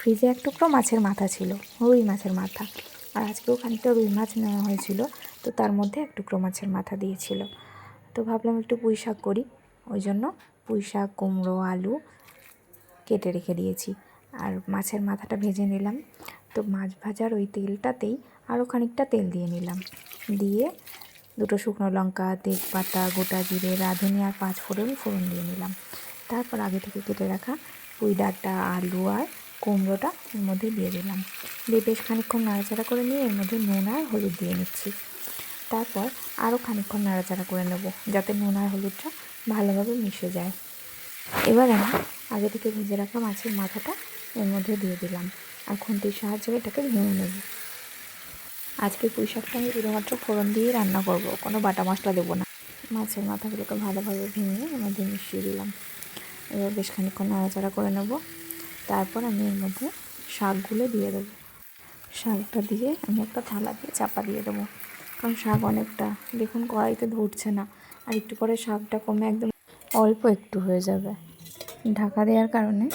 ফ্রিজে এক টুকরো মাছের মাথা ছিল, রুই মাছের মাথা। আর আজকেও খানিকটা রুই মাছ নেওয়া হয়েছিল, তো তার মধ্যে এক টুকরো মাছের মাথা দিয়েছিল। তো ভাবলাম একটু পুঁই শাক করি, ওই জন্য পুঁই শাক, কুমড়ো, আলু কেটে রেখে দিয়েছি। আর মাছের মাথাটা ভেজে নিলাম, তো মাছ ভাজার ওই তেলটাতেই আরও খানিকটা তেল দিয়ে নিলাম। দিয়ে দুটো শুকনো লঙ্কা, তেজপাতা, গোটা জিরে, রাঁধুনি আর পাঁচ ফোড়ন ফোড়ন দিয়ে নিলাম। তারপর আগে থেকে কেটে রাখা পুঁই ডাঁটা, আলু আর কুমড়োটা এর মধ্যে দিয়ে দিলাম। দিয়ে বেশ খানিকক্ষণ নাড়াচাড়া করে নিয়ে এর মধ্যে নুন আর হলুদ দিয়ে নিচ্ছি। তারপর আরও খানিকক্ষণ নাড়াচাড়া করে নেব যাতে নুন আর হলুদটা ভালোভাবে মিশে যায়। এবার আমি আগে থেকে ভেজে রাখা মাছের মাথাটা এর মধ্যে দিয়ে দিলাম আর খুন্তির সাহায্যে এটাকে ভেঙে নেব। আজকে পুঁই শাকটা আমি শুধুমাত্র ফোড়ন দিয়েই রান্না করব, কোনো বাটা মশলা দেবো না। মাছের মাথাগুলোকে ভালোভাবে ভেঙে এর মধ্যে মিশিয়ে দিলাম। এবার বেশ খানিকক্ষণ নাড়াচাড়া করে নেব। তারপর আমি এর মধ্যে শাকগুলো দিয়ে দেবো। শাকটা দিয়ে আমি একটা থালা দিয়ে চাপা দিয়ে দেবো। কারণ শাক অনেকটা, দেখুন কড়াইতে ধরছে না। আর একটু পরে শাকটা কমে একদম অল্প একটু হয়ে যাবে। ঢাকা দেওয়ার কারণে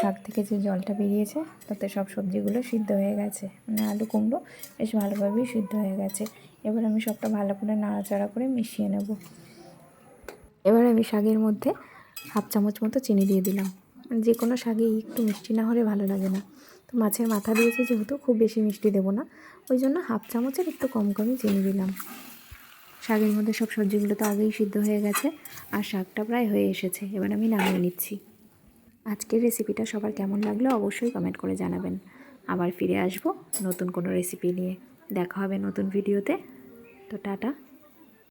শাক থেকে যে জলটা বেরিয়েছে, তাতে সব সবজিগুলো সিদ্ধ হয়ে গেছে। মানে আলু কুমড়ো বেশ ভালোভাবেই সিদ্ধ হয়ে গেছে। এবার আমি সবটা ভালো করে নাড়াচাড়া করে মিশিয়ে নেব। এবার আমি শাকের মধ্যে হাফ চামচ মতো চিনি দিয়ে দিলাম। যে কোনো শাকে একটু মিষ্টি না হলে ভালো লাগে না। তো মাছের মাথা দিয়েছি যেহেতু খুব বেশি মিষ্টি দেবো না। ওই জন্য হাফ চামচের একটু কম কমই চিনি দিলাম। শাকের মধ্যে সব সবজিগুলো তো আগেই সিদ্ধ হয়ে গেছে আর শাকটা প্রায় হয়ে এসেছে। এবার আমি নামিয়ে নিচ্ছি। আজকের রেসিপিটা সবার কেমন লাগল অবশ্যই কমেন্ট করে জানাবেন। আবার ফিরে আসব নতুন কোনো রেসিপি নিয়ে। দেখা হবে নতুন ভিডিওতে। তো টাটা।